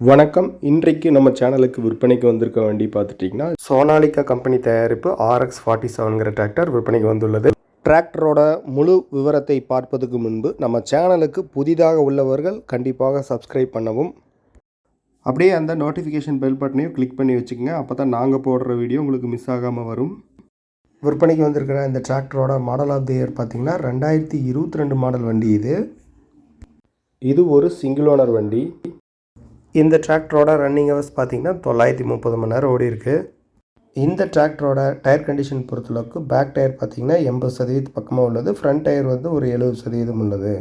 வணக்கம். இன்றைக்கு நம்ம சேனலுக்கு விற்பனைக்கு வந்திருக்க வண்டி பார்த்துட்டிங்கன்னா சோனாலிகா கம்பெனி தயாரிப்பு ஆர்எக்ஸ் ஃபார்ட்டி செவன்கிற டிராக்டர் விற்பனைக்கு வந்துள்ளது. டிராக்டரோட முழு விவரத்தை பார்ப்பதுக்கு முன்பு நம்ம சேனலுக்கு புதிதாக உள்ளவர்கள் கண்டிப்பாக சப்ஸ்கிரைப் பண்ணவும் அப்படியே அந்த நோட்டிஃபிகேஷன் பெல் பட்டனையும் கிளிக் பண்ணி வச்சுக்கோங்க. அப்போ தான் நாங்கள் போடுற வீடியோ உங்களுக்கு மிஸ் ஆகாமல் வரும். விற்பனைக்கு வந்திருக்கிற இந்த டிராக்டரோட மாடல் ஆஃப் தி இயர் பார்த்தீங்கன்னா ரெண்டாயிரத்தி இருபத்தி ரெண்டு மாடல் வண்டி இது. இது ஒரு சிங்கிள் ஓனர் வண்டி. இந்த டிராக்டரோட ரன்னிங் ஹவர்ஸ் பார்த்திங்கன்னா தொள்ளாயிரத்தி முப்பது மணி நேரம் ஓடி இருக்குது இந்த டிராக்டரோட டயர் கண்டிஷன் பொறுத்தளவுக்கு பேக் டயர் பார்த்தீங்கன்னா எண்பது சதவீதம் பக்கமாக உள்ளது. ஃப்ரண்ட் டயர் வந்து ஒரு எழுபது சதவீதம் உள்ளது.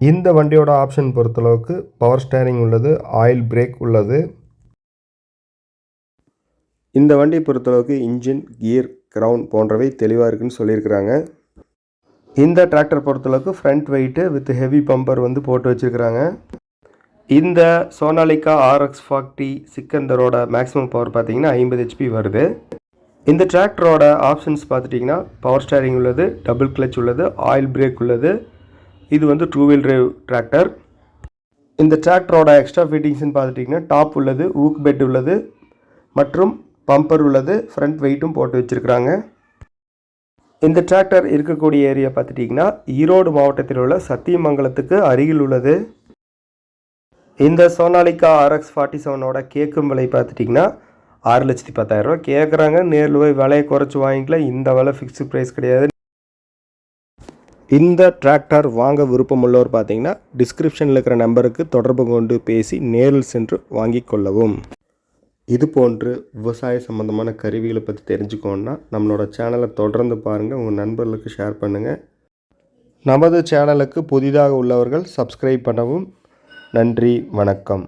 இந்த வண்டியோட ஆப்ஷன் பொறுத்தளவுக்கு பவர் ஸ்டேரிங் உள்ளது ஆயில் பிரேக் உள்ளது. இந்த வண்டி பொறுத்தளவுக்கு இன்ஜின் கியர் கிரவுண்ட் போன்றவை தெளிவாக இருக்குன்னு சொல்லியிருக்கிறாங்க. இந்த டிராக்டர் பொறுத்தளவுக்கு front weight with heavy bumper வந்து போட்டு வச்சுருக்கிறாங்க. இந்த சோனாலிகா ஆர்எக்ஸ் ஃபார்ட்டி சிக்கந்தரோட மேக்ஸிமம் பவர் பார்த்தீங்கன்னா ஐம்பது ஹெச்பி வருது. இந்த டிராக்டரோட ஆப்ஷன்ஸ் பார்த்துட்டிங்கன்னா பவர் ஸ்டேரிங் உள்ளது டபுள் கிளச் உள்ளது ஆயில் பிரேக் உள்ளது. இது வந்து டூ வீல் டிரைவ் டிராக்டர் இந்த டிராக்டரோட எக்ஸ்ட்ரா ஃபிட்டிங்ஸ்னு பார்த்துட்டிங்கன்னா டாப் உள்ளது ஊக் பெட் உள்ளது மற்றும் பம்பர் உள்ளது ஃப்ரண்ட் வெயிட்டும் போட்டு வச்சுருக்குறாங்க. இந்த டிராக்டர் இருக்கக்கூடிய ஏரியா பார்த்துட்டிங்கன்னா ஈரோடு மாவட்டத்தில் உள்ள சத்தியமங்கலத்துக்கு அருகில் உள்ளது. இந்த சோனாலிக்கா ஆர்எக்ஸ் ஃபார்ட்டி செவனோட கேட்கும் விலை பார்த்துட்டிங்கன்னா ஆறு லட்சத்தி பத்தாயிரரூவா கேட்குறாங்க நேரில் போய் விலையை குறைச்சி வாங்கிக்கலாம் இந்த விலை ஃபிக்ஸ்டு ப்ரைஸ் கிடையாது. இந்த டிராக்டர் வாங்க விருப்பமுள்ளவர் பார்த்தீங்கன்னா டிஸ்கிரிப்ஷனில் இருக்கிற நம்பருக்கு தொடர்பு கொண்டு பேசி நேரில் சென்று வாங்கிக் கொள்ளவும். இது போன்று விவசாய சம்மந்தமான கருவிகளை பற்றி தெரிஞ்சுக்கோன்னா நம்மளோட சேனலை தொடர்ந்து பாருங்கள் உங்கள் நண்பர்களுக்கு ஷேர் பண்ணுங்கள் நமது சேனலுக்கு புதிதாக உள்ளவர்கள் சப்ஸ்கிரைப் பண்ணவும் நன்றி வணக்கம்.